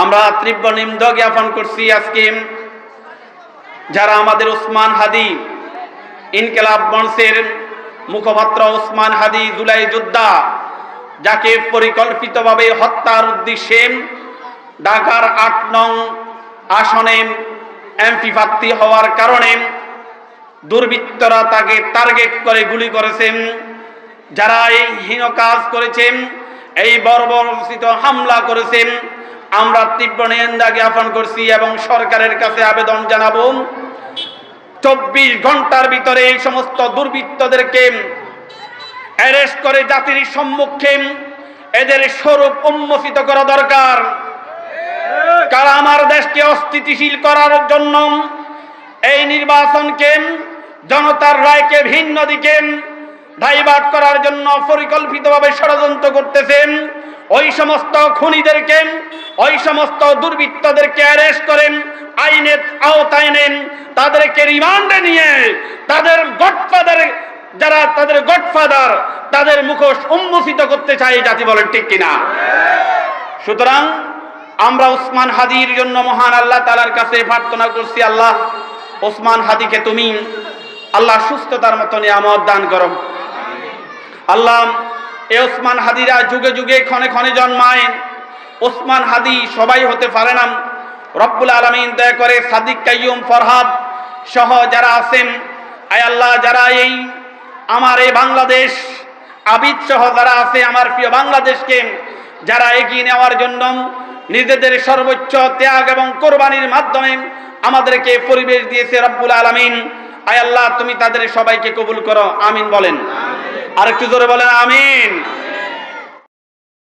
আমরা তীব্র নিম্দ জ্ঞাপন করছি আজকে। যারা আমাদের ওসমান হাদি ইনকেলাব বংশের মুখপাত্র ওসমান হাদি জুলাই যোদ্ধা যাকে পরিকল্পিতভাবে হত্যার উদ্দেশ্যে ঢাকার আট নং আসনে এমপি প্রার্থী হওয়ার কারণে দুর্বৃত্তরা তাকে টার্গেট করে গুলি করেছেন যারা এই হীন কাজ করেছেন এই বর্বরচিত হামলা করেছেন আমরা তীব্র নিন্দা জ্ঞাপন করছি এবং সরকারের কাছে আবেদন জানাব। চব্বিশ ঘণ্টার ভিতরে এই সমস্ত দুর্বৃত্তদেরকে অ্যারেস্ট করে জাতির সম্মুখে এদের স্বরূপ উন্মোচিত করা দরকার। কারা আমার দেশকে অস্থিতিশীল করার জন্য এই নির্বাচনকে, জনতার রায়কে ভিন্ন দিকে ডাইভার্ট করার জন্য পরিকল্পিতভাবে ষড়যন্ত্র করতেছেন। ওই সমস্ত খুনিদেরকে, ওই সমস্ত দুর্বৃত্তদেরকে অ্যারেস্ট করেন, আইনের আওতায় নেন, তাদেরকে রিমান্ডে নিয়ে তাদের গডফাদার যারা তাদের গডফাদার তাদের মুখোশ উন্মোচিত করতে চাই জাতি বলেন ঠিক কিনা? সুতরাং আমরা ওসমান হাদির জন্য মহান আল্লাহ তালার কাছে প্রার্থনা করছি, আল্লাহ ওসমান হাদিকে তুমি আল্লাহ সুস্থতার মতো নিয়ামত দান করো। আল্লাহ এ ওসমান হাদিরা যুগে যুগে ক্ষণে ক্ষণে জন্মায়। ওসমান হাদি সবাই হতে পারে না। রব্বুল আলমিন দয়া করে সাদিক কাইয়ুম ফরহাদ সহ যারা আছেন, আয় আল্লাহ যারা এই আমার এই বাংলাদেশ, আবিদ সহ যারা আছে আমার প্রিয় বাংলাদেশকে, যারা এগিয়ে নেওয়ার জন্য নিজেদের সর্বোচ্চ ত্যাগ এবং কোরবানির মাধ্যমে আমাদেরকে পরিবেশ দিয়েছে রব্বুল আলমিন। আয় আল্লাহ, তুমি তাদের সবাইকে কবুল করো। আমিন বলেন। আর একটু জোরে বলেন আমিন।